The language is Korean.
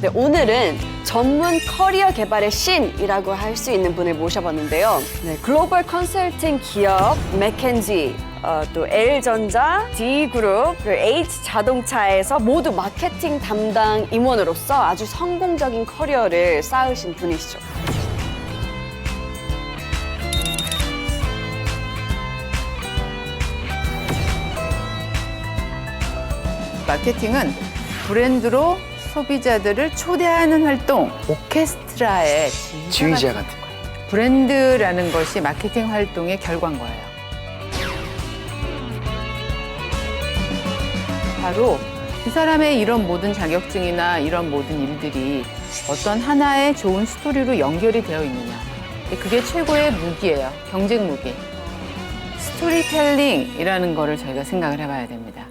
네, 오늘은 전문 커리어 개발의 신이라고 할 수 있는 분을 모셔봤는데요. 네, 글로벌 컨설팅 기업 맥켄지, 어, 또 L전자, D그룹, 그리고 H 자동차에서 모두 마케팅 담당 임원으로서 아주 성공적인 커리어를 쌓으신 분이시죠. 마케팅은 브랜드로 소비자들을 초대하는 활동, 오케스트라의 지휘자 같은 거. 브랜드라는 것이 마케팅 활동의 결과인 거예요. 바로 이 사람의 이런 모든 자격증이나 이런 모든 일들이 어떤 하나의 좋은 스토리로 연결이 되어 있느냐. 그게 최고의 무기예요. 경쟁 무기. 스토리텔링이라는 거를 저희가 생각을 해봐야 됩니다.